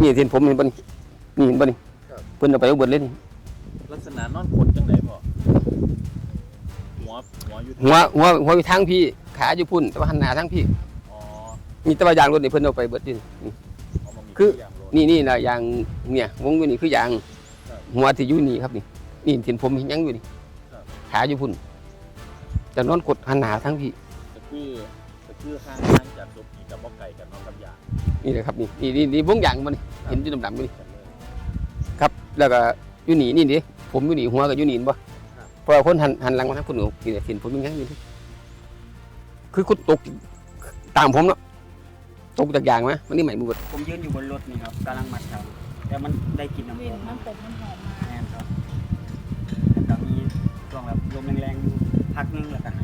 นี่เส้นผมเห็นบ่นี่นี่เห็นบ่นี่ครับ เพิ่นเอาไปเอาเบิดเลยนี่ลักษณะนอนขดจังไดพ่อหัวหัวอยู่หัวหัวหัวอยู่ทางพี่ขาอยู่พุ่นแต่ว่าหันหน้าทางพี่อ๋อมีแต่ว่ายางรถนี่เพิ่นเอาไปเบิดนี่นี่ เอามามีคือย่างโลด นี่นี่นะยางเนี่ยวงอยู่นี่คือยางครับ หัวที่อยู่นี่ครับนี่นี่เส้นผมยังอยู่นี่ครับขาอยู่พุ่นจะนอนกดหันหน้าทางพี่ก็คือก็ คือห่างห่างจากศพนี่กับบ่ไก่กันเนาะกับยางนี่แหละครับนี่นี่นี่นี่วงยางมันเห็นอยู่ดำๆอยู่นี่กันเลย ครับ แล้วก็อยู่นี่นี่ดิผมอยู่นี่หัวก็อยู่นี่เห็นบ่ครับ เพราะว่าคนหันหันหลังมาทางคนหนูนี่แหละเห็นผมยังยังอยู่นี่คือคุณตกตามผมเนาะตกจากยางไหมมันนี่ใหม่บุบดผมยืนอยู่บนรถนี่ครับกำลังมัดครับแต่มันได้กลินน้ำกลิ่นหอมน้ำตกมันหอมมาแน่นครับแล้วก็มีช่วงแบบลมแรงๆอยู่พักนึงแล้วก็หา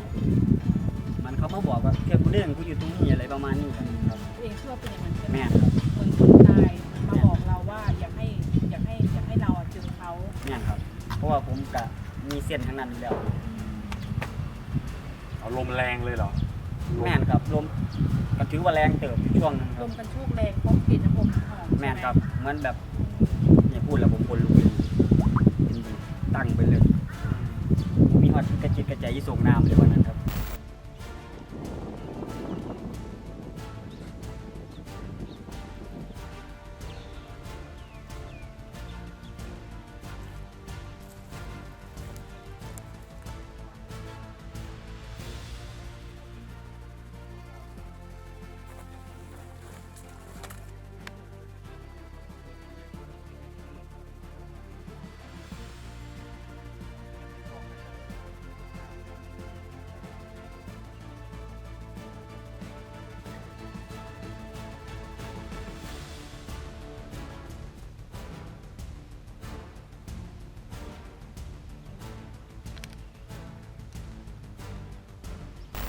ยมัน เขามาบอกว่าเพื่อนกูเรื่องกูอยู่ตรงนี้อะไรประมาณนี้ครับตัวเองเชื่อว่าเป็นอย่างนั้นใช่ไหมแม่นครับคนคนตายมาบอกเราว่าอยากให้อยากให้อยากให้เราอะเจอเขาแม่นครับ เพราะว่าผมกะมีเส้นทั้งนั้นอยู่แล้ว เอาลมแรงเลยเหรอแม่นครับลมก็ถือว่าแรงเติบอยู่ช่วงนึงคลรับมกันโชกแรงเพราะกลิ่นน้ำผมมันหอมแม่นครับเหมือนแบบอย่าพูดแล้วผมคนลุกเลยเป็นแบบตั้งไปเลย มีหอดกระจิตกระใจยี่ส่งน้ำเลยวันนั้นครับ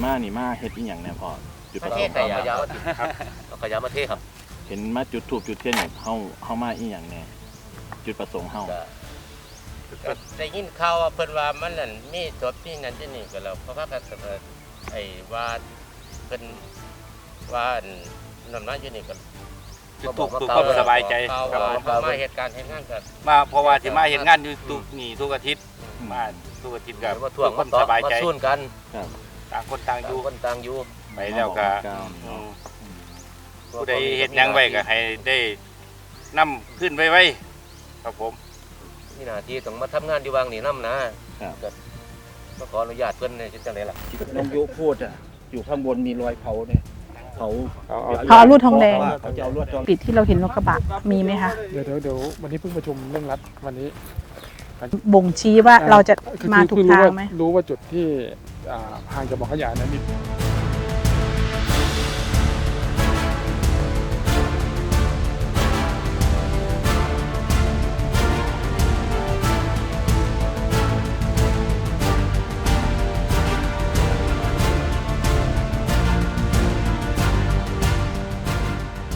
มานี่มาเฮ็ดอีหยังแน่พ่อจุดปประระเทสศงค์ขยะครับเอาขยะมาเทศครับเห็นมาจุดถูกจุดเทียนเนี่ยเฮาเฮามาอีหยังแน่จุดประสงค์เฮาก็ก็ได้ยินข่าวว่าเพิ่นว่ามันนั่นมีศพที่นั่นที่นี่ก็แล้วเพราะว่าก็เอ่อไอ้ว่าเพิ่นว่าอันนั่นมาอยู่นี่ก็จุดถูกถูกความสบายใจข่าวครับว่าผมเขามาเหตุการณ์เหตุงานกันมาเพราะว่าที่มาเห็นงานอยู่ทุกนี่ทุกอาทิตย์มาทุกอาทิตย์กับมาท่วงคมานต่อสบายใจ มาสู้กัน ต่างคนต่างอต่างยู่คนต่างอยู่ไปแล้วก็เาอืมผู้ใดเฮ็ดหยังไว้ก็ให้ได้นํขึ้นไว้ไว้ครับผมมีหน้าที่ต้องมาทำงานอยู่วางนี่นํนะก็มาขออนุญาตเพิ่นเนี่ยจังได๋ล่ะน้องยุพูดอะ อยู่ข้างบนมีรอยเผาเนี่ยเผาเขาเอาลวดทองแดง เขาจะเอาลวดทอง ปิดที่เราเห็นรถกระบะมีไหมคะเดี๋ยวเดี๋ยวเดี๋ยววันนี้เพิ่งประชุมเร่งรัดวันนี้บ่งชี้ว่าเราจะคือมาคือถูกคือรู้ทางว่าไหมรู้ว่าจุดที่อ่า ห่างจากบ่อขยะนั้น